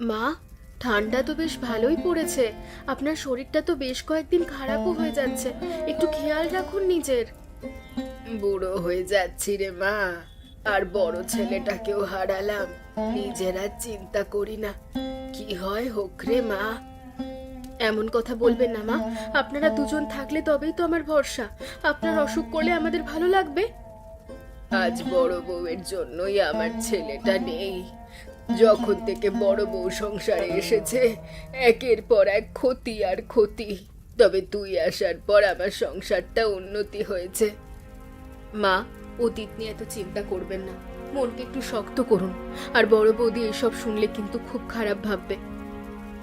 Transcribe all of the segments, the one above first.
মা ঠান্ডা তো বেশ ভালোই পড়েছে। আপনার শরীরটা তো বেশ কয়েকদিন খারাপও হয়ে যাচ্ছে। একটু খেয়াল রাখুন নিজের। বুড়ো হয়ে যাচ্ছি রে মা। আর বড় ছেলেটাকেও হারালাম। নিজেরা চিন্তা করি না। কি হয় হোক রে মা। এমন কথা বলবেন না মা। আপনারা দুজন থাকলে তবেই তো আমার ভরসা। আপনার অসুখ করলে আমাদের ভালো লাগবে। আজ বড় বউয়ের জন্যই আমার ছেলেটা নেই। যখন থেকে বড় বউ সংসারে এসেছে, একের পর এক ক্ষতি আর ক্ষতি। তবে তুই আসার পর আমার সংসারটা উন্নতি হয়েছে। মা, অতীত নিয়ে এত চিন্তা করবেন না। মনকে একটু শক্ত করুন। আর বড় বৌদি এসব শুনলে কিন্তু খুব খারাপ ভাববে।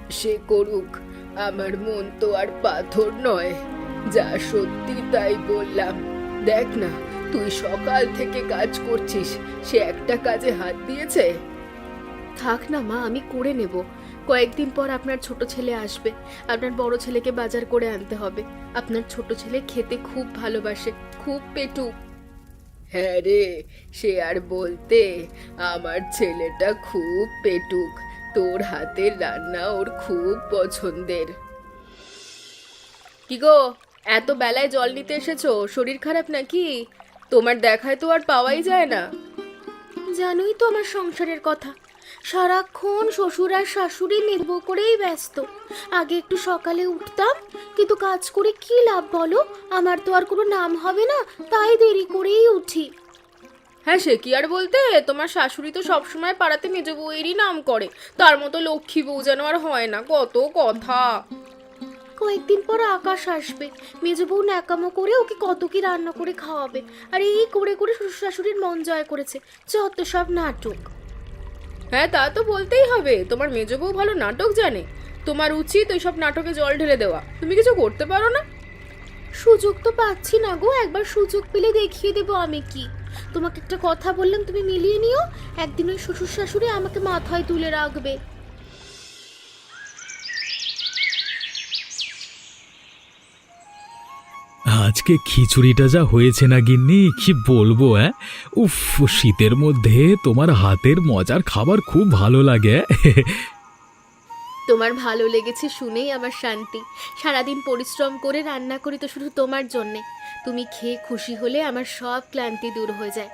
সে করুক, আমার মন তো আর পাথর নয়। যা সত্যি তাই বললাম। দেখ না, তুই সকাল থেকে কাজ করছিস, সে একটা কাজে হাত দিয়েছে? থাক না মা আমি করে নেব। কয়েকদিন পর আপনার ছোট ছেলে আসবে। আপনার বড় ছেলেকে বাজার করে আনতে হবে। আপনার ছোট ছেলে খেতে খুব ভালোবাসে খুব পেটু। হ্যাঁ রে সে আর বলতে আমার ছেলেটা খুব পেটুক। তোর হাতের রান্না ওর খুব পছন্দের। কি গো এত বেলায় জল নিতে এসেছ? শরীর খারাপ নাকি? তোমার দেখায় তো আর পাওয়াই যায় না। জানোই তো আমার সংসারের কথা। সারাক্ষণ শ্বশুর আর শাশুড়ি নির্ভর করেই ব্যস্ত। আগে একটু সকালে উঠতাম কিন্তু কাজ করে কি লাভ বলো? আমার তো আর কোনো নাম হবে না তাই দেরি করেই উঠি। হ্যাঁ সে কি আর বলতে? তোমার শাশুড়ি তো সবসময় পাড়াতে মেজ বউয়েরই নাম করে। তার মতো লক্ষ্মী বউ যেন আর হয় না কত কথা। কয়েকদিন পর আকাশ আসবে। মেজ বউ ন্যাকামো করে ওকে কত কি রান্না করে খাওয়াবে। আর এই করে করে শ্বশুর শাশুড়ির মন জয় করেছে যত সব নাটক। হ্যাঁ তা তো বলতেই হবে। তোমার মেজ বউ ভালো নাটক জানে। তোমার উচিত ওই সব নাটকে জল ঢেলে দেওয়া। তুমি কিছু করতে পারো না? সুযোগ তো পাচ্ছি না গো। একবার সুযোগ পেলে দেখিয়ে দেবো আমি কি। তোমাকে একটা কথা বললাম, তুমি মিলিয়ে নিও। একদিন ওই শ্বশুর শাশুড়ি আমাকে মাথায় তুলে রাখবে। আজকে খিচুড়িটা যা হয়েছে না গিন্নি কি বলব হ্যাঁ উফ শীতের মধ্যে তোমার হাতের মজার খাবার খুব ভালো লাগে? তোমার ভালো লেগেছে শুনেই আমার শান্তি। সারাদিন পরিশ্রম করে রান্না করি তো শুধু তোমার জন্যে। তুমি খেয়ে খুশি হলে আমার সব ক্লান্তি দূর হয়ে যায়।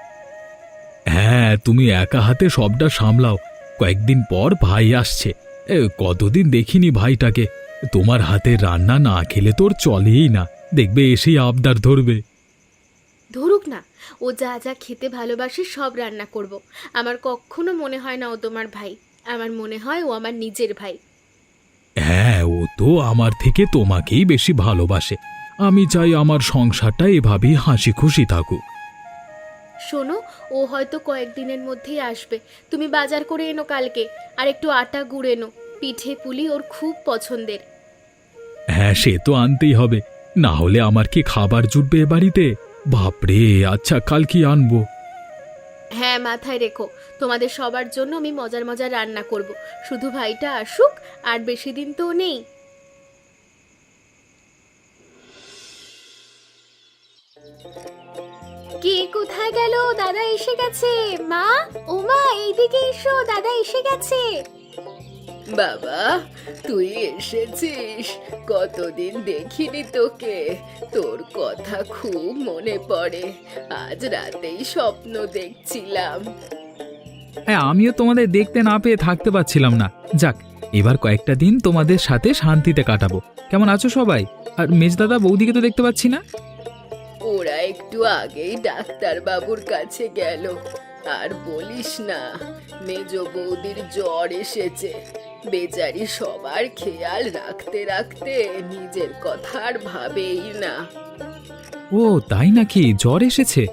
হ্যাঁ তুমি একা হাতে সবটা সামলাও। কয়েকদিন পর ভাই আসছে। এ, কতদিন দেখিনি ভাইটাকে। তোমার হাতে রান্না না খেলে তোর চলেই না। দেখবে এসেই আবদার ধরবে। ধরুক না ও যা যা খেতে ভালোবাসে সব রান্না করব। আমার কখনো মনে হয় না ও তোমার ভাই। আমার মনে হয় ও আমার নিজের ভাই। হ্যাঁ ও তো আমার থেকে তোমাকেই বেশি ভালোবাসে। আমি চাই আমার সংসারটা এভাবেই হাসি খুশি থাকুক। শোনো ও হয়তো কয়েকদিনের মধ্যেই আসবে। তুমি বাজার করে এনো কালকে আর একটু আটা গুড় এনো। পিঠে পুলি ওর খুব পছন্দের। হ্যাঁ সে তো আনতেই হবে। না হলে আমার কি খাবার জুটবে এ বাড়িতে? বাপরে আচ্ছা কাল কি আনব? হ্যাঁ মাথায় রেখো। তোমাদের সবার জন্য আমি মজার মজার রান্না করব। শুধু ভাইটা আসুক, আর বেশি দিন তো নেই। কে কোথায় গেল? দাদা এসে গেছে। মা? ও মা এইদিকে এসো, দাদা এসে গেছে। বাবা তুই এসেছিস? কতদিন দেখিনি তোকে। তোর কথা খুব মনে পড়ে। আজ রাতেই স্বপ্ন দেখছিলাম। হ্যাঁ আমিও তোমাদের দেখতে না পেয়ে থাকতে পারছিলাম না। যাক এবার কয়েকটা দিন তোমাদের সাথে শান্তিতে কাটাবো। কেমন আছো সবাই? আর মেজদাদা বৌদিকে তো দেখতে পাচ্ছি না? ওরা একটু আগেই ডাক্তার বাবুর কাছে গেল। আর বলিস না মেজ বৌদির জ্বর এসেছে। বেচারি সবার খেয়াল রাখতে রাখতে নিজের কথা আর ভাবেই না। ও তাই নাকি? জ্বর এসেছে।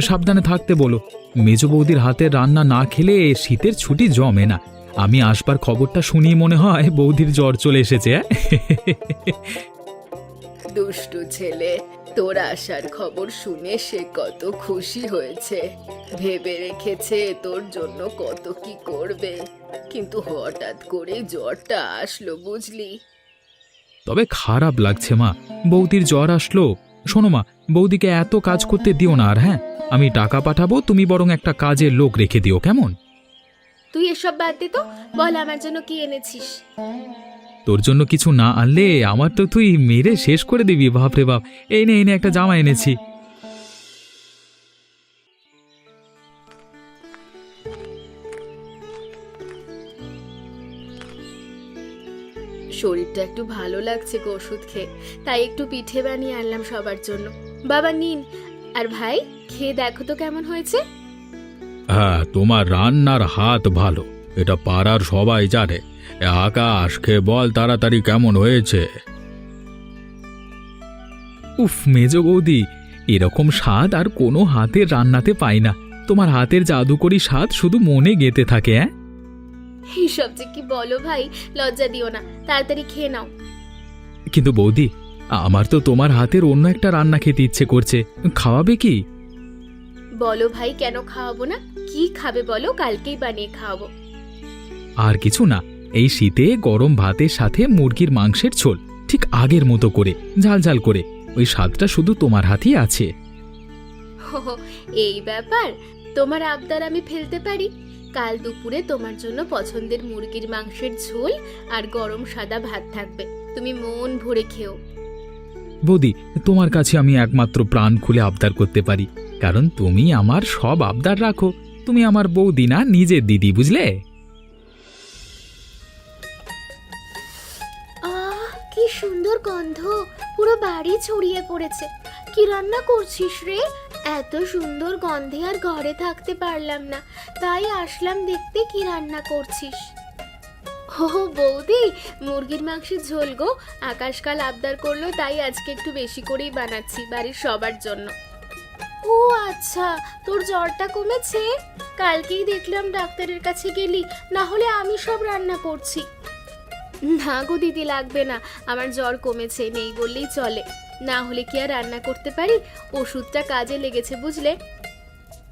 সাবধানে থাকতে বলো। মেজ বৌদির হাতের রান্না না খেলে শীতের ছুটি জমে না। আমি আসবার খবরটা শুনি মনে হয় বৌদির জ্বর চলে এসেছে? দুষ্টু ছেলে তোর আসার খবর শুনে সে কত খুশি হয়েছে। ভেবে রেখেছে তোর জন্য কত কি করবে। কিন্তু হঠাৎ করে জ্বরটা আসলো বুঝলি? তবে খারাপ লাগছে মা। বৌদির জ্বর আসলো। শোনো মা বৌদিকে এত কাজ করতে দিও না আর হ্যাঁ? আমি টাকা পাঠাবো তুমি বরং একটা কাজের লোক রেখে দিও কেমন? তুই এসব বাদ দে তো। বল আমার জন্য কি এনেছিস। তোর জন্য কিছু না আনলে আমার তো তুই মেরে শেষ করে দিবি বাপরে বাপ। এই নে এই নে একটা জামা এনেছি। শরীরটা একটু ভালো লাগছে গো ওষুধ খেয়ে। তাই একটু পিঠে বানিয়ে আনলাম সবার জন্য। বাবা নিন। আর ভাই খেয়ে দেখো তো কেমন হয়েছে। হ্যাঁ তোমার রান্নার হাত ভালো। এটা পাড়ার সবাই জানে। এ আকাশ খে বল তাড়াতাড়ি কেমন হয়েছে? উফ মেজ বৌদি এরকম স্বাদ আর কোনো হাতের রান্নাতে পাই না। তোমার হাতের জাদুকরি স্বাদ শুধু মনে গেতে থাকে হ্যাঁ এইসব যে কি বলো ভাই লজ্জা দিও না তাড়াতাড়ি খেয়ে নাও। কিন্তু বৌদি আমার তো তোমার হাতের অন্য একটা রান্না খেতে ইচ্ছে করছে খাওয়াবে কি? বলো ভাই কেন খাওয়াবো না? কি খাবে বলো কালকেই বানিয়ে খাওয়াবো। আর কিছু না এই শীতে গরম ভাতের সাথে মুরগির মাংসের ঝোল ঠিক আগের মতো করে ঝাল ঝাল করে। ওই স্বাদটা শুধু তোমার হাতেই আছে। এই ব্যাপার? তোমার আবদার আমি ফেলতে পারি। কাল দুপুরে তোমার জন্য পছন্দের মুরগির মাংসের ঝোল আর গরম সাদা ভাত থাকবে। তুমি মন ভরে খেও। বৌদি তোমার কাছে আমি একমাত্র প্রাণ খুলে আবদার করতে পারি। কারণ তুমি আমার সব আবদার রাখো। তুমি আমার বৌদি না নিজের দিদি বুঝলে? গন্ধ পুরো বাড়ি ছড়িয়ে পড়েছে। কি রান্না করছিস রে? এত সুন্দর গন্ধে আর ঘরে থাকতে পারলাম না। তাই আসলাম দেখতে কি রান্না করছিস। ও বৌদি, মুরগির মাংসের ঝোল গো। আকাশকাল আবদার করল, তাই আজকে একটু বেশি করেই বানাচ্ছি বাড়ির সবার জন্য। ও আচ্ছা তোর জ্বরটা কমেছে? কালকেই দেখলাম ডাক্তারের কাছে গেলি, না হলে আমি সব রান্না করছি। না গো দিদি, লাগবে না। আমার জ্বর কমেছে, নেই বললেই চলে। না হলে কি আর রান্না করতে পারি? ওষুধটা কাজে লেগেছে, বুঝলে?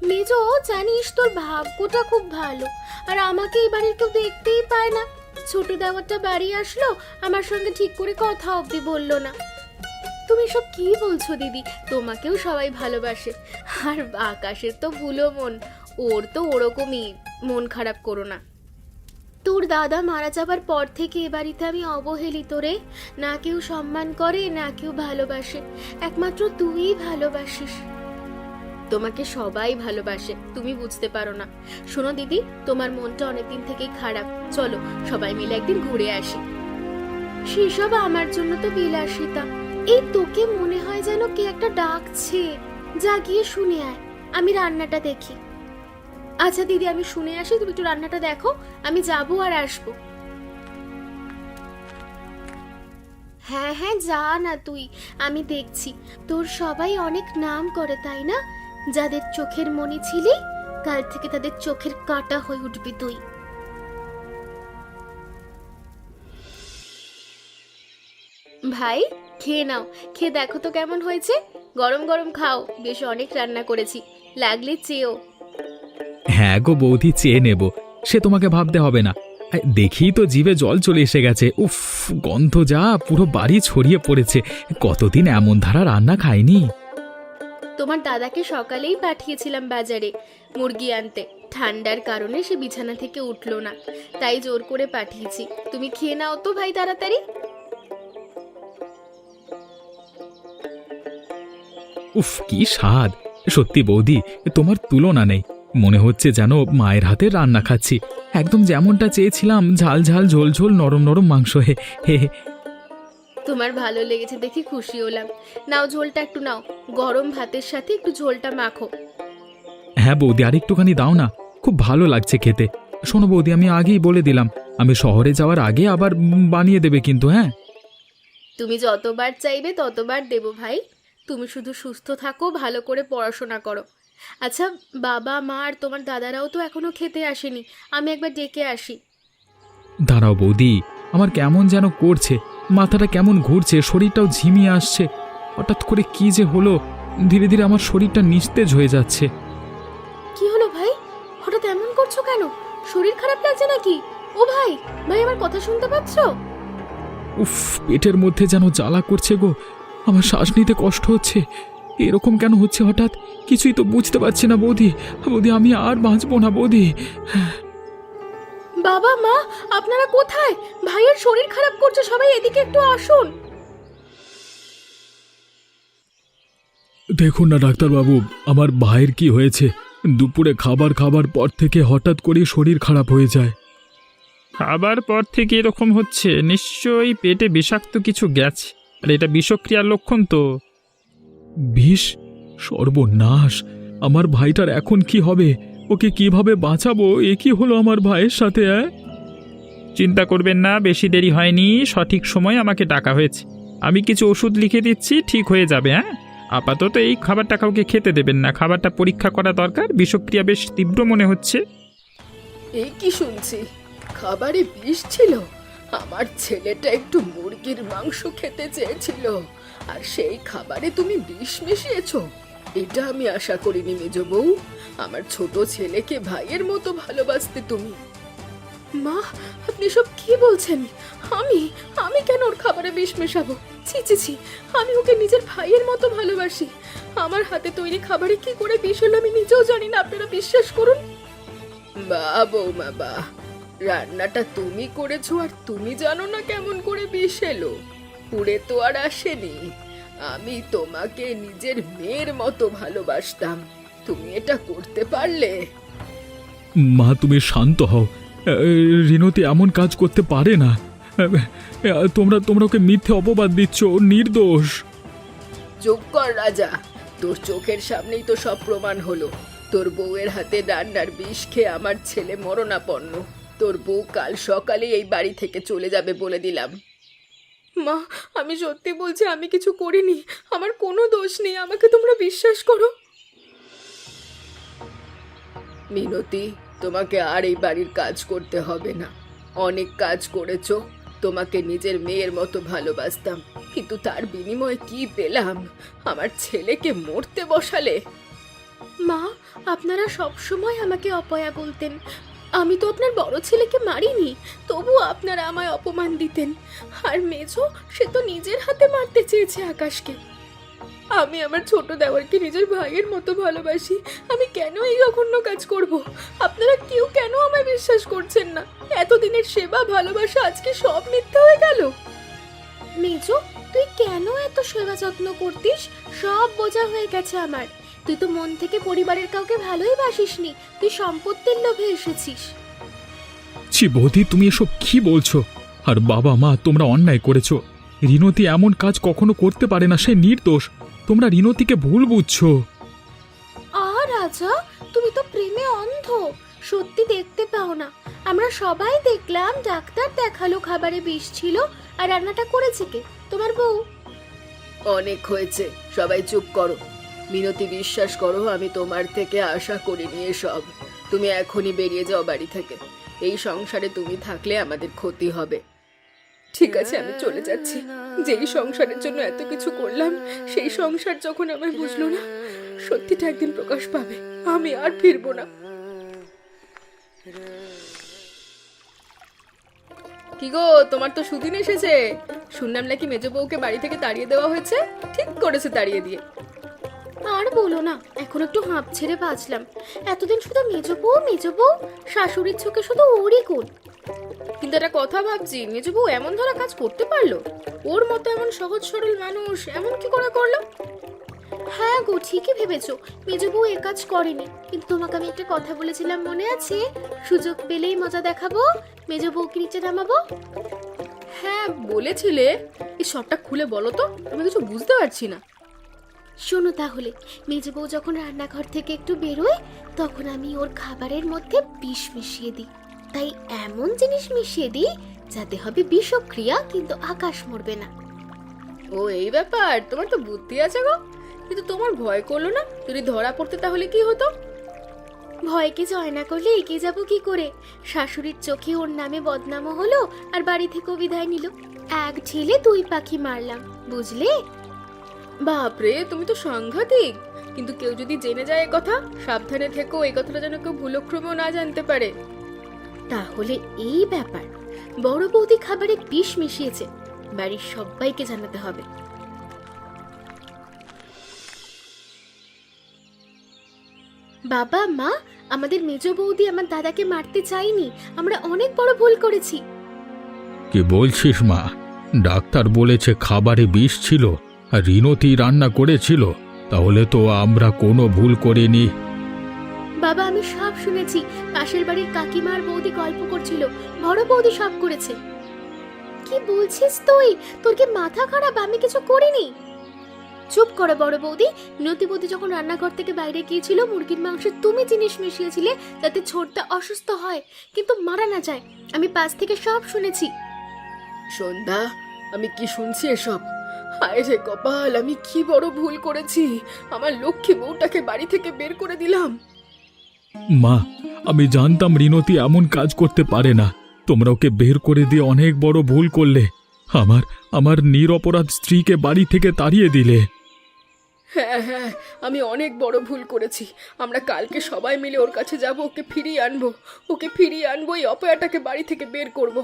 মেজো, জানিস তোর ভাগ্যটা খুব ভালো। আর আমাকে এই বাড়ির কেউ দেখতেই পায় না। ছোট দেওয়ারটা বাড়ি আসলো, আমার সঙ্গে ঠিক করে কথা অবধি বলল না। তুমি সব কি বলছো দিদি? তোমাকেও সবাই ভালোবাসে। আর আকাশের তো ভুলো মন, ওর তো ওরকমই, মন খারাপ করো না। তোর দাদা মারা যাবার পর থেকে এ বাড়িতে আমি অবহেলিত রে। না কেউ সম্মান করে, না কেউ ভালোবাসে। একমাত্র তুই ভালোবাসিস। তোমাকে সবাই ভালোবাসে, তুমি বুঝতে পারো না। শোনো দিদি, তোমার মনটা অনেকদিন থেকেই খারাপ। চলো, সবাই মিলে একদিন ঘুরে আসি। সেসব আমার জন্য তো বিলাসিতা। এই তোকে মনে হয় যেন কে একটা ডাকছে। যা গিয়ে শুনে আয়। আমি রান্নাটা দেখি। আচ্ছা দিদি, আমি শুনে আসি, তুমি একটু রান্নাটা দেখো। আমি যাব আর আসব। হ্যাঁ হ্যাঁ যা না তুই, আমি দেখছি। তোর সবাই অনেক নাম করে, তাই না? যাদের চোখের মনি ছিলি, কাল থেকে তাদের চোখের কাটা হয়ে উঠবি তুই। ভাই, খেয়ে নাও। খেয়ে দেখো তো কেমন হয়েছে? গরম গরম খাও। বেশ অনেক রান্না করেছি। লাগলে চেয়েও হ্যাঁ গো বৌদি চেয়ে নেব। সে তোমাকে ভাবতে হবে না। দেখি তো জিভে জল চলে এসে গেছে। উফ গন্ধ যা পুরো বাড়ি ছড়িয়ে পড়েছে। কতদিন এমন ধারা রান্না খাইনি? তোমার দাদাকে সকালেই পাঠিয়েছিলাম বাজারে মুরগি আনতে। ঠান্ডার কারণে সে বিছানা থেকে উঠল না। তাই জোর করে পাঠিয়েছি। তুমি খেয়ে নাও তো ভাই তাড়াতাড়ি। উফ কি স্বাদ। সত্যি বৌদি তোমার তুলনা নেই। মনে হচ্ছে যেন মায়ের হাতে রান্না খাচ্ছি। একদম যেমনটা চেয়েছিলাম ঝাল ঝাল ঝোল ঝোল নরম নরম মাংস হে হে হে। তোমার ভালো লেগেছে দেখি খুশি হলাম। নাও ঝোলটা একটু নাও। গরম ভাতের সাথে একটু ঝোলটা মাখো। হ্যাঁ বৌদি আর একটুখানি দাও না। খুব ভালো লাগছে খেতে। শোনো বৌদি আমি আগেই বলে দিলাম। আমি শহরে যাওয়ার আগে আবার বানিয়ে দেবে কিন্তু হ্যাঁ? তুমি যতবার চাইবে ততবার দেবো ভাই। তুমি শুধু সুস্থ থাকো ভালো করে পড়াশোনা করো। আচ্ছা বাবা মা আর তোমার দাদারাও তো এখনও খেতে আসেনি। আমি একবার ডেকে আসি। দাঁড়াও বৌদি আমার কেমন যেন করছে মাথাটা কেমন ঘুরছে শরীরটাও ঝিমিয়ে আসছে। হঠাৎ করে কি যে হলো ধীরে ধীরে আমার শরীরটা নিস্তেজ হয়ে যাচ্ছে। কি হলো ভাই? হঠাৎ এমন করছ কেন? শরীর খারাপ লাগছে নাকি? ও ভাই ভাই আমার কথা শুনতে পাচ্ছ? উফ পেটের মধ্যে যেন জ্বালা করছে গো আমার শ্বাস নিতে কষ্ট হচ্ছে। এরকম কেন হচ্ছে হঠাৎ? কিছুই তো বুঝতে পারছি না বৌদি। বৌদি আমি আর বাঁচবো না বৌদি। বাবা মা আপনারা কোথায়? ভাইয়ের শরীর খারাপ করছে সবাই এদিকে একটু আসুন। দেখুন না ডাক্তারবাবু আমার ভাইয়ের কি হয়েছে? দুপুরে খাবার খাবার পর থেকে হঠাৎ করে শরীর খারাপ হয়ে যায়। খাবার পর থেকে এরকম হচ্ছে? নিশ্চয়ই পেটে বিষাক্ত কিছু গেছে। আর এটা বিষক্রিয়ার লক্ষণ তো। বিষ? সর্বনাশ! আমার ভাইটার এখন কি হবে? ওকে কীভাবে বাঁচাবো? এ কি হলো আমার ভাইয়ের সাথে অ্যাঁ? চিন্তা করবেন না বেশি দেরি হয়নি। সঠিক সময় আমাকে ডাকা হয়েছে। আমি কিছু ওষুধ লিখে দিচ্ছি ঠিক হয়ে যাবে হ্যাঁ আপাতত এই খাবারটা কাউকে খেতে দেবেন না। খাবারটা পরীক্ষা করা দরকার। বিষক্রিয়া বেশ তীব্র মনে হচ্ছে। এই কি শুনছি? খাবারে বিষ ছিল? আমার ছেলেটা একটু মুরগির মাংস খেতে চেয়েছিল। আর সেই খাবারে তুমি বিষ মিশিয়েছ? এটা আমি আশা করিনি, মেজ বউ। আমার ছোট ছেলেকে ভাইয়ের মতো ভালোবাসতে তুমি। মা, আপনি সব কি বলছেন? আমি আমি কেন ওর খাবারে বিষ মেশাবো? ছি ছি ছি, আমি ওকে নিজের ভাইয়ের মতো ভালোবাসি। আমার হাতে তৈরি খাবারে কি করে বিষ হলো আমি নিজেও জানি না, আপনারা বিশ্বাস করুন। বা, বৌমা, বা, রান্নাটা তুমি করেছ আর তুমি জানো না কেমন করে বিষ এলো। পুড়ে তো আর আসেনি। আমি তোমাকে নিজের মেয়ের মতো ভালোবাসতাম। তুমি এটা করতে পারলে? মা তুমি শান্ত হও। রিনতি এমন কাজ করতে পারে না। তোমরা তোমরা ওকে মিথ্যে অপবাদ দিচ্ছ ও নির্দোষ। চুপ কর রাজা। তোর চোখের সামনেই তো সব প্রমাণ হলো। তোর বউয়ের হাতে রান্নার বিষ খেয়ে আমার ছেলে মরণাপন্ন। তোর বউ কাল সকালে এই বাড়ি থেকে চলে যাবে বলে দিলাম। মা, আমি সত্যি বলছি, আমি কিছু করিনি। আমার কোনো দোষ নেই, আমাকে তোমরা বিশ্বাস করো। মিনতি, তোমাকে আর এই বাড়ির কাজ করতে হবে না। অনেক কাজ করেছ, তোমাকে নিজের মেয়ের মতো ভালোবাসতাম। কিন্তু তার বিনিময়ে কি পেলাম? আমার ছেলেকে মরতে বসালে। মা, আপনারা সব সময় আমাকে অপয়া বলতেন। আমি তো আপনার বড় ছেলেকে মারিনি, তবু আপনারা আমায় অপমান দিতেন। আর মেজো সে তো নিজের হাতে মারতে চেয়েছে আকাশকে। আমি আমার ছোট দেওয়ারকে নিজের ভাইয়ের মতো ভালোবাসি। আমি কেন এই জঘন্য কাজ করব? আপনারা কেউ কেন আমায় বিশ্বাস করছেন না? এতদিনের সেবা, ভালোবাসা, আজকে সব মিথ্যা হয়ে গেল। মেজো তুই কেন এত সেবা যত্ন করতিস? সব বোঝা হয়ে গেছে আমার। তুই তো মন থেকে পরিবারের কাউকে ভালোই বাসিসনি। তুই সম্পত্তির লোভে এসেছিস। ছি বৌদি তুমি এসব কি বলছো? আর বাবা মা তোমরা অন্যায় করেছ। রিনতি এমন কাজ কখনো করতে পারে না সে নির্দোষ। তোমরা রিনতিকে ভুল বুঝছ। আর রাজা তুমি তো প্রেমে অন্ধ। সত্যি দেখতে পাও না। আমরা সবাই দেখলাম ডাক্তার দেখাল খাবারে বিষ ছিল আর রান্নাটা করেছে কে? তোমার বউ? অনেক হয়েছে সবাই চুপ করো। মিনতি বিশ্বাস করো, আমি তোমার থেকে আশা করিনি সব তুমি এখনই বেরিয়ে যাও বাড়ি থেকে। এই সংসারে তুমি থাকলে আমাদের ক্ষতি হবে। ঠিক আছে, আমি চলে যাচ্ছি। যেই সংসারের জন্য এত কিছু করলাম, সেই সংসার যখন আমায় বুঝলো না, সত্যিটা একদিন প্রকাশ পাবে। আমি আর ফিরবো না। কি গো, তোমার তো সুদিন এসেছে। শুনলাম নাকি মেজ বউকে বাড়ি থেকে তাড়িয়ে দেওয়া হয়েছে? ঠিক করেছে তাড়িয়ে দিয়ে। আর বলো না এখন একটু হাঁপ ছেড়ে বাঁচলাম। এতদিন শুধু মেজ বউ মেজ বউ শাশুড়ির চোখে শুধু ওরই কোন কিন্তু একটা কথা ভাবছি মেজ বউ এমন ধরা কাজ করতে পারল? ওর মতো এমন সহজ সরল মানুষ এমন কি করে করল? হ্যাঁ গো ঠিকই ভেবেছো। মেজ বউ এ কাজ করেনি। কিন্তু তোমাকে আমি একটা কথা বলেছিলাম মনে আছে? সুযোগ পেলেই মজা দেখাবো মেজ বউকে নিচে নামাবো? হ্যাঁ বলেছিলে। এই সবটা খুলে বলো তো আমি কিছু বুঝতে পারছি না। শোনো তাহলে মেজ বউ যখন রান্নাঘর থেকে একটু বেরোয় তখন আমি ওর খাবারের মধ্যে বিষ মিশিয়ে দিই। তাই এমন জিনিস মিশিয়ে দিই যাতে হবে বিষক্রিয়া কিন্তু আকাশ মরবে না। ও এই ব্যাপার? তোমার তো বুদ্ধি আছে গো। কিন্তু তোমার ভয় করল না? যদি ধরা পড়তে তাহলে কি হতো? ভয়কে জয় না করলে এগিয়ে যাব কি করে? শাশুড়ির চোখে ওর নামে বদনামও হলো আর বাড়ি থেকেও বিদায় নিল। এক ঢিলে দুই পাখি মারলাম বুঝলে? বাপরে, তুমি তো সাংঘাতিক। কিন্তু কেউ যদি জেনে যায় কথা, সাবধানে থেকো এই কথাটা যেন কেউ ভুলক্রমেও না জানতে পারে। তাহলে এই ব্যাপার, বড় বৌদি খাবারে বিষ মিশিয়েছে, বাড়ির সবাইকে জানাতে হবে। বাবা, মা, আমাদের মেজ বৌদি আমার দাদাকে মারতে চাইনি আমরা অনেক বড় ভুল করেছি। কি বলছিস মা? ডাক্তার বলেছে খাবারে বিষ ছিল আর রিনতি রান্না করেছিল তাহলে তো আমরা কোনো ভুল করিনি। বাবা আমি সব শুনেছি। পাশের বাড়ির কাকিমার বৌদি গল্প করছিল। বড় বৌদি সব করেছে। কি বলছিস তুই? তোর কি মাথা খারাপ? আমি কিছু করিনি। চুপ করো বড় বৌদি। মিনতি বৌদি যখন রান্নাঘর থেকে বাইরে গিয়েছিল মুরগির মাংসে তুমি জিনিস মিশিয়েছিলে যাতে ছোটটা অসুস্থ হয়। কিন্তু মারা না যায়। আমি পাশ থেকে সব শুনেছি। সন্ধ্যা আমি কি শুনছি এসব? হায় রে কপাল আমি কি বড় ভুল করেছি? আমার লক্ষ্মী বউটাকে বাড়ি থেকে বের করে দিলাম। মা আমি জানতাম রিনতি এমন কাজ করতে পারে না। তোমরা ওকে বের করে দিয়ে অনেক বড় ভুল করলে। আমার আমার নিরপরাধ স্ত্রীকে বাড়ি থেকে তাড়িয়ে দিলে। হ্যাঁ হ্যাঁ আমি অনেক বড় ভুল করেছি। আমরা কালকে সবাই মিলে ওর কাছে যাব ওকে ফিরিয়ে আনব। ওকে ফিরিয়ে আনব এই অপয়াটাকে বাড়ি থেকে বের করব।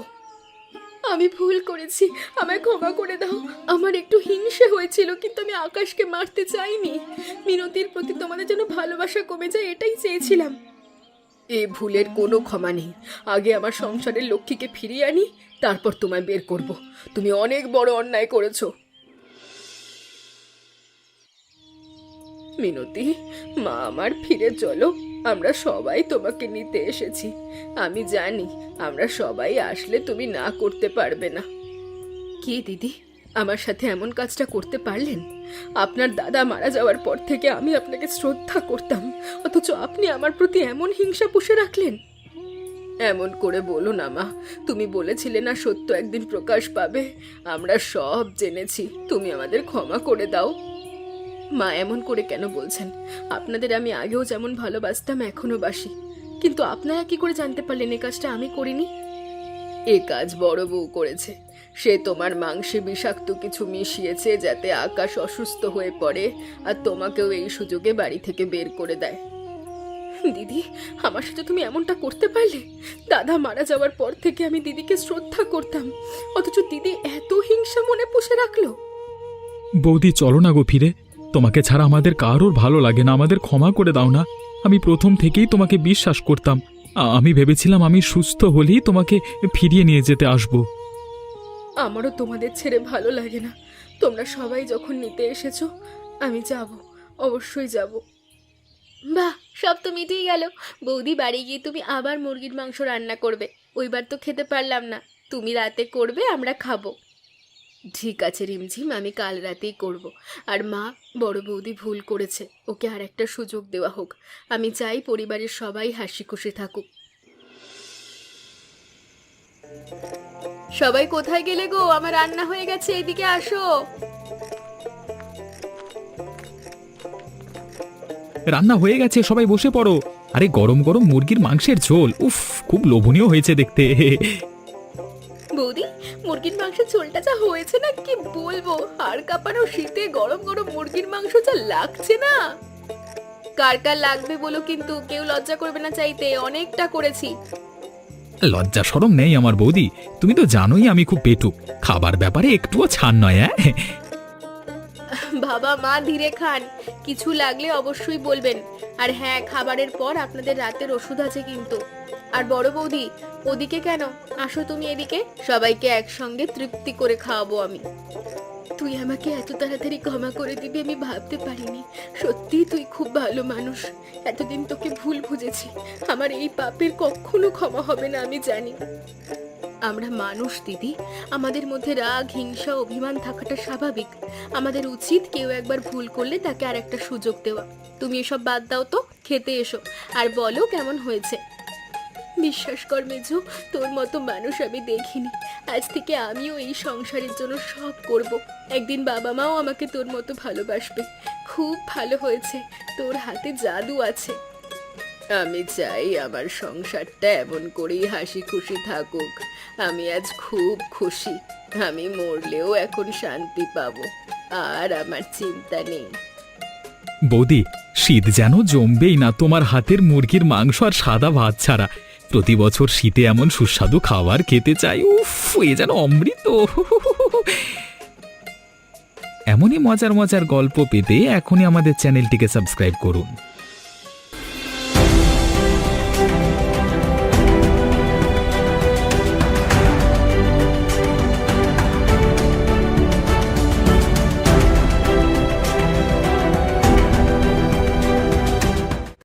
আমি ভুল করেছি। আমায় ক্ষমা করে দাও। আমার একটু হিংসে হয়েছিল, কিন্তু আমি আকাশকে মারতে চাইনি। মিনতির প্রতি তোমাদের যেন ভালোবাসা কমে যায়, এটাই চেয়েছিলাম। এ ভুলের কোনো ক্ষমা নেই। আগে আমার সংসারের লক্ষ্মীকে ফিরিয়ে আনি, তারপর তোমায় বের করব। তুমি অনেক বড় অন্যায় করেছ। মিনতি, মা আমার ফিরে চলো। আমরা সবাই তোমাকে নিতে এসেছি। আমি জানি আমরা সবাই আসলে তুমি না করতে পারবে না। কি দিদি, আমার সাথে এমন কাজটা করতে পারলেন? আপনার দাদা মারা যাওয়ার পর থেকে আমি আপনাকে শ্রদ্ধা করতাম, অথচ আপনি আমার প্রতি এমন হিংসা পুষে রাখলেন। এমন করে বলো না মা, তুমি বলেছিলে না সত্য একদিন প্রকাশ পাবে? আমরা সব জেনেছি, তুমি আমাদের ক্ষমা করে দাও। মা এমন করে কেন বলছেন? আপনাদের আমি আগেও যেমন ভালোবাসতাম এখনও বাসি। কিন্তু আপনারা কি করে জানতে পারলেন এই কাজটা আমি করিনি? এ কাজ বড় বউ করেছে। সে তোমার মাংসে বিষাক্ত কিছু মিশিয়েছে যাতে আকাশ অসুস্থ হয়ে পড়ে আর তোমাকেও এই সুযোগে বাড়ি থেকে বের করে দেয়। দিদি, আমার সাথে তুমি এমনটা করতে পারলে? দাদা মারা যাওয়ার পর থেকে আমি দিদিকে শ্রদ্ধা করতাম। অথচ দিদি এত হিংসা মনে পুষে রাখল। বৌদি, চলো না গো ফিরে। তোমাকে ছাড়া আমাদের কারোর ভালো লাগে না, আমাদের ক্ষমা করে দাও না। আমি প্রথম থেকেই তোমাকে বিশ্বাস করতাম। আমি ভেবেছিলাম আমি সুস্থ হলেই তোমাকে ফিরিয়ে নিয়ে যেতে আসব। আমারও তোমাদের ছেড়ে ভালো লাগে না। তোমরা সবাই যখন নিতে এসেছ, আমি যাব, অবশ্যই যাব। বাহ, সব তো মিটেই গেল। বৌদি বাড়ি গিয়ে তুমি আবার মুরগির মাংস রান্না করবে। ওইবার তো খেতে পারলাম না। তুমি রাতে করবে, আমরা খাব। ঠিক আছে, রিমঝিম, আমি কাল রাতেই করব। আর মা, বড় বৌদি ভুল করেছে, ওকে আর একটা সুযোগ দেওয়া হোক। আমি চাই পরিবারের সবাই হাসি খুশি থাকুক। সবাই কোথায় গেলে গো? আমার রান্না হয়ে গেছে, এদিকে আসো। রান্না হয়ে গেছে, সবাই বসে পড়ো। আরে, গরম গরম মুরগির মাংসের ঝোল, উফ, খুব লোভনীয় হয়েছে দেখতে। বৌদি মুরগির মাংসের ঝোলটা যা হয়েছে না কি বলব? হাড় কাঁপানো শীতে গরম গরম মুরগির মাংস যা লাগছে না। কার কার লাগবে বলো কিন্তু কেউ লজ্জা করবে না চাইতে অনেকটা করেছি। লজ্জা সরম নেই আমার বৌদি তুমি তো জানোই আমি খুব পেটুক খাবার ব্যাপারে একটুও ছাড় নয় হ্যাঁ বাবা মা ধীরে খান কিছু লাগলে অবশ্যই বলবেন। আর হ্যাঁ খাবারের পর আপনাদের রাতের ওষুধ আছে কিন্তু। আর বড় বৌদি, ওদিকে কেন? আসো তুমি এদিকে, সবাইকে একসঙ্গে তৃপ্তি করে খাওয়াবো আমি। তুই আমাকে এত তাড়াতাড়ি ক্ষমা করে দিবি আমি ভাবতে পারিনি। সত্যি তুই খুব ভালো মানুষ। এতদিন তোকে ভুল বুঝেছি। আমার এই পাপের কখনো ক্ষমা হবে না, আমি জানি। আমরা মানুষ, দিদি। আমাদের মধ্যে রাগ, হিংসা, অভিমান থাকাটা স্বাভাবিক। আমাদের উচিত কেউ একবার ভুল করলে তাকে আর একটা সুযোগ দেওয়া। তুমি এসব বাদ দাও তো, খেতে এসো। আর বলো কেমন হয়েছে। বিশ্বাস কর মেজো তোর মতো মানুষ আমি দেখিনি। আজ থেকে আমিও এই সংসারের জন্য সব করব। একদিন বাবা মাও আমাকে তোর মতো ভালোবাসবে। খুব ভালো হয়েছে। তোর হাতে জাদু আছে। আমি চাই আমার সংসারটা এমন করেই হাসি খুশি থাকুক। আমি আজ খুব খুশি। আমি মরলেও এখন শান্তি পাবো। আর আমার চিন্তা নেই। বৌদি, শীত যেন জমবেই না। তোমার হাতের মুরগির মাংস আর সাদা ভাত ছাড়া। প্রতি বছর শীতে এমন সুস্বাদু খাবার খেতে চাই, উফ, এ যেন অমৃত। এমনই মজার মজার গল্প পেতে এখনই আমাদের চ্যানেলটিকে সাবস্ক্রাইব করুন।